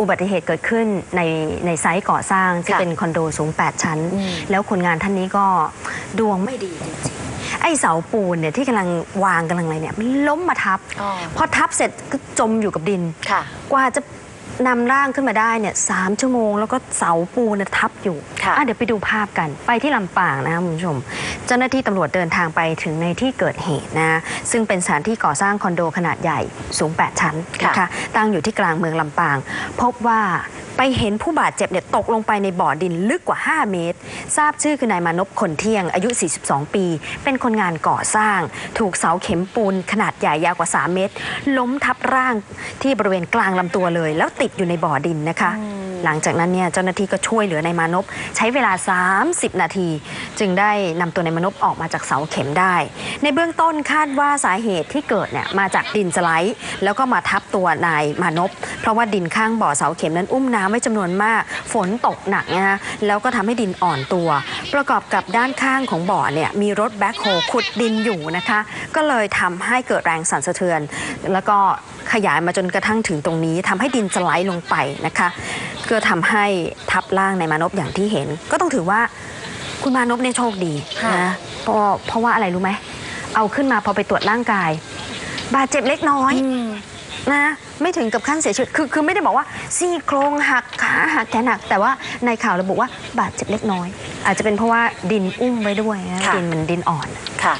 อุบัติเหตุเกิดขึ้นในในไซต์ก่อสร้างที่ค่ะเป็นคอนโดสูง 8 ชั้นอืมแล้วคนงานท่านนี้ก็ดวงไม่ดีจริงๆไอ้เสาปูนเนี่ยที่กำลังวางกำลังอะไรเนี่ยมันล้มมาทับอ๋อพอทับเสร็จก็จมอยู่กับดินค่ะกว่าจะ นำร่างขึ้นมาได้เนี่ยสามชั่วโมง แล้วก็เสาปูนนะทับอยู่ค่ะอะเดี๋ยวไปดูภาพกัน ไปที่ลำปางนะคะคุณผู้ชม เจ้าหน้าที่ตำรวจเดินทางไปถึงในที่เกิดเหตุนะ ซึ่งเป็นสถานที่ก่อสร้างคอนโดขนาดใหญ่สูง 8 ชั้นนะคะตั้งอยู่ที่กลางเมืองลำปาง พบว่า ไปเห็นผู้บาดเจ็บเนี่ยตกลงไปในบ่อดินลึกกว่า 5 เมตร ทราบชื่อคือนายมานพคนเที่ยงอายุ 42 ปี เป็นคนงานก่อสร้าง ถูกเสาเข็มปูนขนาดใหญ่ยาวกว่า 3 เมตร ล้มทับร่างที่บริเวณกลางลำตัวเลย แล้วติดอยู่ในบ่อดินนะคะ หลังจากนั้นเนี่ยเจ้าหน้าที่ก็ช่วยเหลือนายมานพใช้เวลา 30 นาที จึงได้นำตัวนายมานพออกมาจากเสาเข็มได้ ในเบื้องต้นคาดว่าสาเหตุที่เกิดเนี่ยมาจากดินสไลด์ แล้วก็มาทับตัวนายมานพเพราะว่าดินข้างบ่อเสาเข็มนั้นอุ้มน้ำไว้จำนวนมาก ฝนตกหนักนะคะแล้วก็ทำให้ดินอ่อนตัว ประกอบกับด้านข้างของบ่อเนี่ยมีรถแบ็คโฮขุดดินอยู่นะคะ ก็เลยทำให้เกิดแรงสั่นสะเทือน แล้วก็ ขยายมาจนกระทั่งถึงตรงนี้ทำให้ดินสไลด์ลงไปนะคะก็ทำให้ทับร่างในมานพอย่างที่เห็น ก็ต้องถือว่าคุณมานพเนี่ยโชคดีค่ะนะเพราะเพราะว่าอะไรรู้ไหมเอาขึ้นมาพอไปตรวจร่างกาย บาดเจ็บเล็กน้อยนะไม่ถึงกับขั้นเสียชีวิต คือคือไม่ได้บอกว่าซี่โครงหักขาหักแขนหัก แต่ว่าในข่าวระบุว่าบาดเจ็บเล็กน้อย อาจจะเป็นเพราะว่าดินอุ้มไว้ด้วยนะค่ะดินมันดินอ่อนค่ะ